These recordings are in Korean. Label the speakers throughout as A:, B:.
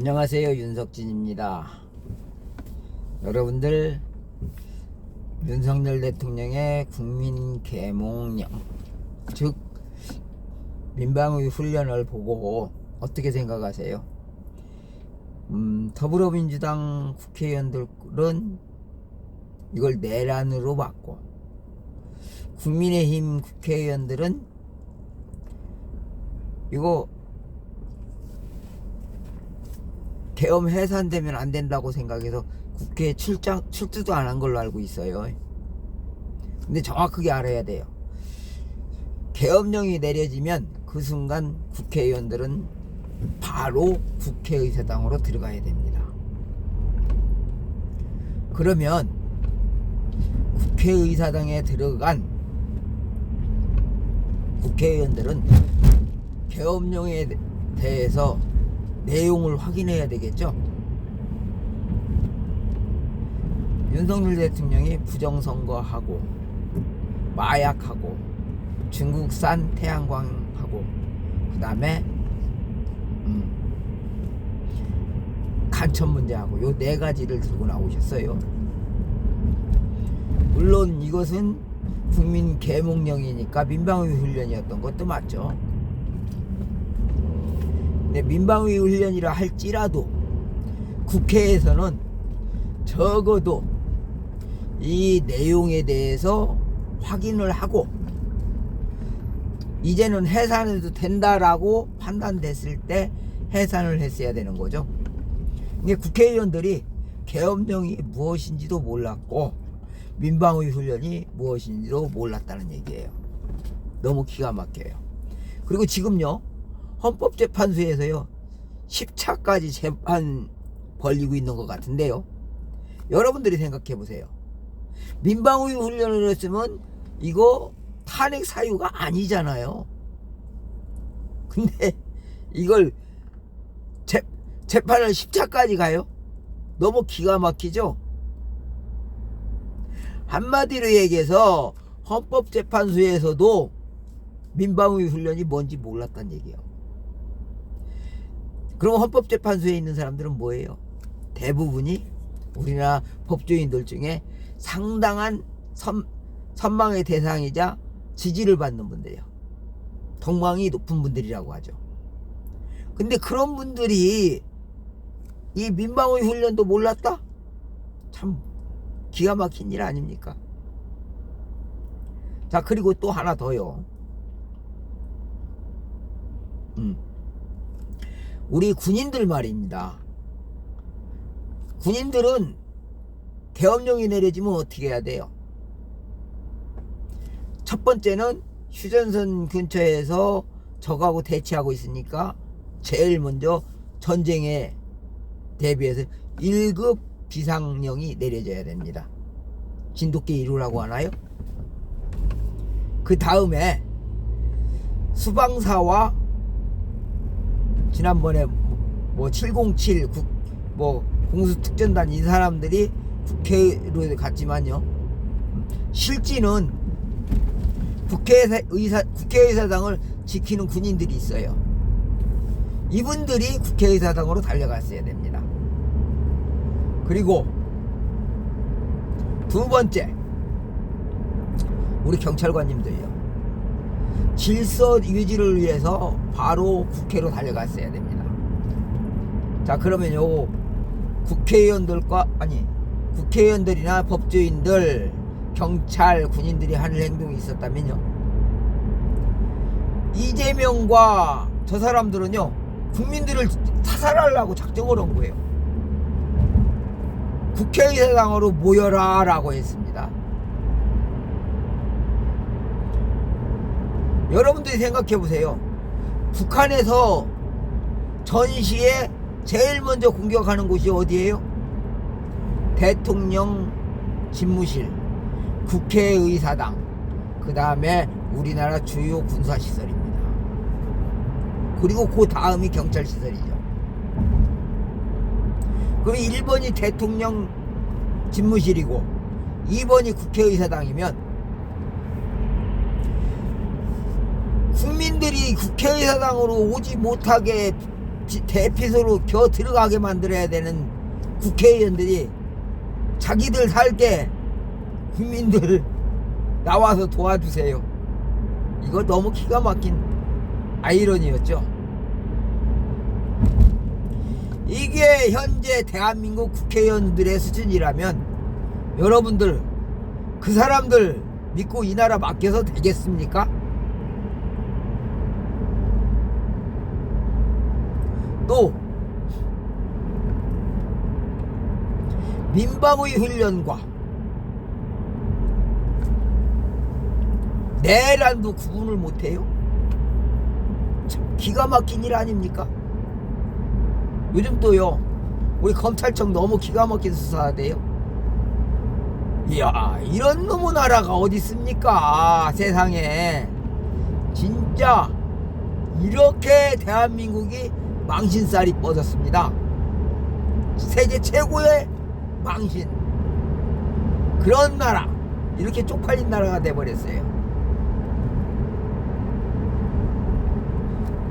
A: 안녕하세요 윤석진입니다. 여러분들 윤석열 대통령의 국민 계몽령 즉 민방위 훈련을 보고 어떻게 생각하세요? 음, 더불어민주당 국회의원들은 이걸 내란으로 봤고 국민의힘 국회의원들은 이거 계엄 해산되면 안 된다고 생각해서 국회에 출장 출두도 안 한 걸로 알고 있어요. 근데 정확하게 알아야 돼요. 계엄령이 내려지면 그 순간 국회의원들은 바로 국회의사당으로 들어가야 됩니다. 그러면 국회의사당에 들어간 국회의원들은 계엄령에 대해서 내용을 확인해야 되겠죠. 윤석열 대통령이 부정선거하고 마약하고 중국산 태양광하고 그 다음에 음, 간첩 문제하고 요 네 가지를 들고 나오셨어요. 물론 이것은 국민 계몽령이니까 민방위 훈련이었던 것도 맞죠. 근데 민방위 훈련이라 할지라도 국회에서는 적어도 이 내용에 대해서 확인을 하고 이제는 해산해도 된다라고 판단됐을 때 해산을 했어야 되는 거죠. 근데 국회의원들이 계엄령이 무엇인지도 몰랐고 민방위 훈련이 무엇인지도 몰랐다는 얘기예요. 너무 기가 막혀요. 그리고 지금요 헌법재판소에서요 10차까지 재판 벌리고 있는 것 같은데요. 여러분들이 생각해 보세요. 민방위 훈련을 했으면 이거 탄핵 사유가 아니잖아요. 근데 이걸 재, 재판을 10차까지 가요? 너무 기가 막히죠? 한마디로 얘기해서 헌법재판소에서도 민방위 훈련이 뭔지 몰랐단 얘기예요. 그럼 헌법재판소에 있는 사람들은 뭐예요? 대부분이 우리나라 법조인들 중에 상당한 선, 선망의 대상이자 지지를 받는 분들이요. 덕망이 높은 분들이라고 하죠. 근데 그런 분들이 이 민방위 훈련도 몰랐다? 참 기가 막힌 일 아닙니까? 자, 그리고 또 하나 더요. 음. 우리 군인들 말입니다. 군인들은 계엄령이 내려지면 어떻게 해야 돼요? 첫 번째는 휴전선 근처에서 적하고 대치하고 있으니까 제일 먼저 전쟁에 대비해서 1급 비상령이 내려져야 됩니다. 진돗개 1호라고 하나요? 그 다음에 수방사와 지난번에 뭐 707, 국, 뭐 공수특전단 이 사람들이 국회로 갔지만요. 실지는 국회의사, 의사, 국회의사당을 지키는 군인들이 있어요. 이분들이 국회의사당으로 달려갔어야 됩니다. 그리고 두 번째, 우리 경찰관님들요. 질서 유지를 위해서 바로 국회로 달려갔어야 됩니다. 자, 그러면 요, 국회의원들과, 아니, 국회의원들이나 법조인들, 경찰, 군인들이 하는 행동이 있었다면요. 이재명과 저 사람들은요, 국민들을 사살하려고 작정을 한 거예요. 국회의사당으로 모여라 라고 했습니다. 여러분들이 생각해 보세요. 북한에서 전시에 제일 먼저 공격하는 곳이 어디예요? 대통령 집무실, 국회의사당, 그 다음에 우리나라 주요 군사시설입니다. 그리고 그 다음이 경찰시설이죠. 그럼 1번이 대통령 집무실이고 2번이 국회의사당이면 국민들이 국회의사당으로 오지 못하게 비- 대피소로 겨 들어가게 만들어야 되는 국회의원들이 자기들 살게 국민들 나와서 도와주세요. 이거 너무 기가 막힌 아이러니였죠. 이게 현재 대한민국 국회의원들의 수준이라면 여러분들 그 사람들 믿고 이 나라 맡겨서 되겠습니까? 또 민방위 훈련과 내란도 구분을 못해요? 참 기가 막힌 일 아닙니까? 요즘 또요 우리 검찰청 너무 기가 막힌 수사하대요 이야 이런 놈의 나라가 어디 있습니까 세상에 진짜 이렇게 대한민국이 망신살이 뻗었습니다 세계 최고의 망신 그런 나라 이렇게 쪽팔린 나라가 돼버렸어요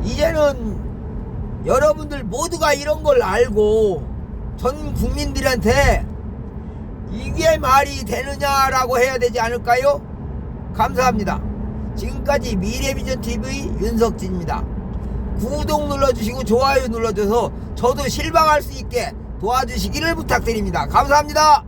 A: 이제는 여러분들 모두가 이런 걸 알고 전 국민들한테 이게 말이 되느냐라고 해야 되지 않을까요? 감사합니다. 지금까지 미래비전 TV 윤석진입니다. 구독 눌러주시고 좋아요 눌러줘서 저도 실망할 수 있게 도와주시기를 부탁드립니다. 감사합니다.